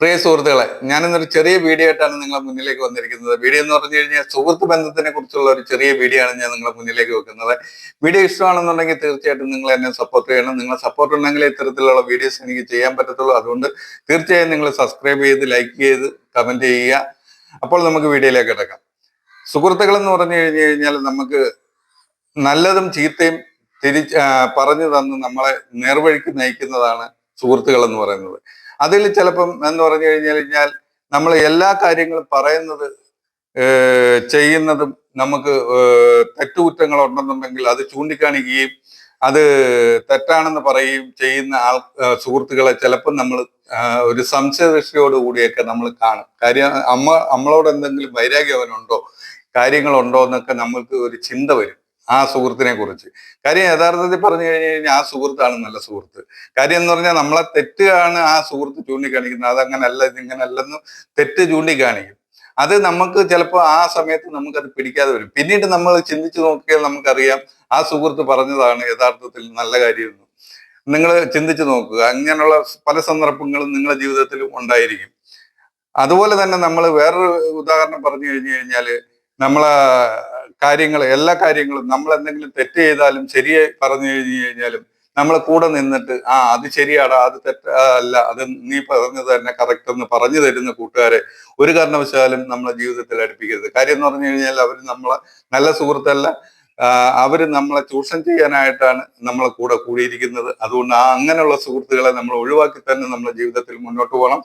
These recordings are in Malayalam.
പ്രിയ സുഹൃത്തുക്കളെ ഞാനിന്നൊരു ചെറിയ വീഡിയോ ആയിട്ടാണ് നിങ്ങളെ മുന്നിലേക്ക് വന്നിരിക്കുന്നത്. വീഡിയോ എന്ന് പറഞ്ഞു കഴിഞ്ഞാൽ സുഹൃത്ത് ബന്ധത്തിനെ കുറിച്ചുള്ള ഒരു ചെറിയ വീഡിയോ ആണ് ഞാൻ നിങ്ങളെ മുന്നിലേക്ക് വെക്കുന്നത്. വീഡിയോ ഇഷ്ടമാണെന്നുണ്ടെങ്കിൽ തീർച്ചയായിട്ടും നിങ്ങൾ എന്നെ സപ്പോർട്ട് ചെയ്യണം. നിങ്ങൾ സപ്പോർട്ട് ഉണ്ടെങ്കിൽ ഇത്തരത്തിലുള്ള വീഡിയോസ് എനിക്ക് ചെയ്യാൻ പറ്റത്തുള്ളൂ. അതുകൊണ്ട് തീർച്ചയായും നിങ്ങൾ സബ്സ്ക്രൈബ് ചെയ്ത് ലൈക്ക് ചെയ്ത് കമന്റ് ചെയ്യുക. അപ്പോൾ നമുക്ക് വീഡിയോയിലേക്ക് കിടക്കാം. സുഹൃത്തുക്കൾ എന്ന് പറഞ്ഞു കഴിഞ്ഞു കഴിഞ്ഞാൽ നമുക്ക് നല്ലതും ചീത്തയും തിരിച്ച് പറഞ്ഞു തന്ന് നമ്മളെ നേർവഴിക്ക് നയിക്കുന്നതാണ് സുഹൃത്തുക്കൾ എന്ന് പറയുന്നത്. അതിൽ ചിലപ്പം എന്ന് പറഞ്ഞു കഴിഞ്ഞു കഴിഞ്ഞാൽ നമ്മൾ എല്ലാ കാര്യങ്ങളും പറയുന്നത് ചെയ്യുന്നതും നമുക്ക് തെറ്റുകുറ്റങ്ങൾ ഉണ്ടെന്നുണ്ടെങ്കിൽ അത് ചൂണ്ടിക്കാണിക്കുകയും അത് തെറ്റാണെന്ന് പറയുകയും ചെയ്യുന്ന ആൾ സുഹൃത്തുക്കളെ ചിലപ്പം നമ്മൾ ഒരു സംശയദൃഷ്ടിയോട് കൂടിയൊക്കെ നമ്മൾ കാണും. കാര്യം അമ്മ നമ്മളോട് എന്തെങ്കിലും വൈരാഗ്യം അവനുണ്ടോ കാര്യങ്ങളുണ്ടോ എന്നൊക്കെ നമ്മൾക്ക് ഒരു ചിന്ത വരും. ആ സുഹൃത്തിനെ കുറിച്ച്. കാര്യം യഥാർത്ഥത്തിൽ പറഞ്ഞു കഴിഞ്ഞു കഴിഞ്ഞാൽ ആ സുഹൃത്താണ് നല്ല സുഹൃത്ത്. കാര്യം എന്ന് പറഞ്ഞാൽ നമ്മളെ തെറ്റാണ് ആ സുഹൃത്ത് ചൂണ്ടിക്കാണിക്കുന്നത്. അതങ്ങനല്ല ഇതിങ്ങനല്ലെന്ന് തെറ്റ് ചൂണ്ടിക്കാണിക്കും. അത് നമുക്ക് ചിലപ്പോൾ ആ സമയത്ത് നമുക്കത് പിടിക്കാതെ വരും. പിന്നീട് നമ്മൾ ചിന്തിച്ചു നോക്കിയാൽ നമുക്കറിയാം ആ സുഹൃത്ത് പറഞ്ഞതാണ് യഥാർത്ഥത്തിൽ നല്ല കാര്യമെന്ന്. നിങ്ങൾ ചിന്തിച്ചു നോക്കുക. അങ്ങനെയുള്ള പല സന്ദർഭങ്ങളും നിങ്ങളുടെ ജീവിതത്തിൽ ഉണ്ടായിരിക്കും. അതുപോലെ തന്നെ നമ്മൾ വേറൊരു ഉദാഹരണം പറഞ്ഞു കഴിഞ്ഞു കഴിഞ്ഞാൽ നമ്മളെ കാര്യങ്ങൾ എല്ലാ കാര്യങ്ങളും നമ്മൾ എന്തെങ്കിലും തെറ്റ് ചെയ്താലും ശരിയെ പറഞ്ഞു കഴിഞ്ഞു കഴിഞ്ഞാലും നമ്മൾ കൂടെ നിന്നിട്ട് ആ അത് ശരിയാടാ അത് തെറ്റല്ല അത് നീ പറഞ്ഞത് തന്നെ കറക്റ്റ് എന്ന് പറഞ്ഞു തരുന്ന കൂട്ടുകാരെ ഒരു കാരണവശാലും നമ്മളെ ജീവിതത്തിൽ അടുപ്പിക്കരുത്. കാര്യം എന്ന് പറഞ്ഞു കഴിഞ്ഞാൽ അവർ നമ്മളെ നല്ല സുഹൃത്തല്ല. അവർ നമ്മളെ ചൂഷണം ചെയ്യാനായിട്ടാണ് നമ്മളെ കൂടെ കൂടിയിരിക്കുന്നത്. അതുകൊണ്ട് ആ അങ്ങനെയുള്ള സുഹൃത്തുക്കളെ നമ്മൾ ഒഴിവാക്കി തന്നെ നമ്മുടെ ജീവിതത്തിൽ മുന്നോട്ട് പോകണം.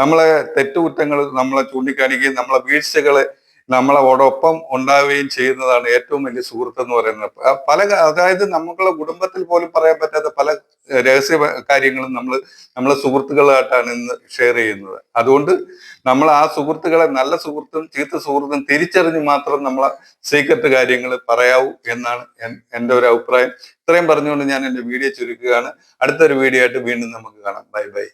നമ്മളെ തെറ്റുകുറ്റങ്ങൾ നമ്മളെ ചൂണ്ടിക്കാണിക്കുകയും നമ്മളെ വീഴ്ചകളെ നമ്മളോടൊപ്പം ഉണ്ടാവുകയും ചെയ്യുന്നതാണ് ഏറ്റവും വലിയ സുഹൃത്ത് എന്ന് പറയുന്നത്. പല അതായത് നമ്മളെ കുടുംബത്തിൽ പോലും പറയാൻ പറ്റാത്ത പല രഹസ്യ കാര്യങ്ങളും നമ്മൾ നമ്മളെ സുഹൃത്തുക്കളായിട്ടാണ് ഇന്ന് ഷെയർ ചെയ്യുന്നത്. അതുകൊണ്ട് നമ്മൾ ആ സുഹൃത്തുക്കളെ നല്ല സുഹൃത്തും ചീത്ത സുഹൃത്തും തിരിച്ചറിഞ്ഞ് മാത്രം നമ്മളെ സീക്രട്ട് കാര്യങ്ങൾ പറയാവൂ എന്നാണ് എന്റെ ഒരു അഭിപ്രായം. ഇത്രയും പറഞ്ഞുകൊണ്ട് ഞാൻ എന്റെ വീഡിയോ ചുരുക്കുകയാണ്. അടുത്തൊരു വീഡിയോ ആയിട്ട് വീണ്ടും നമുക്ക് കാണാം. Bye bye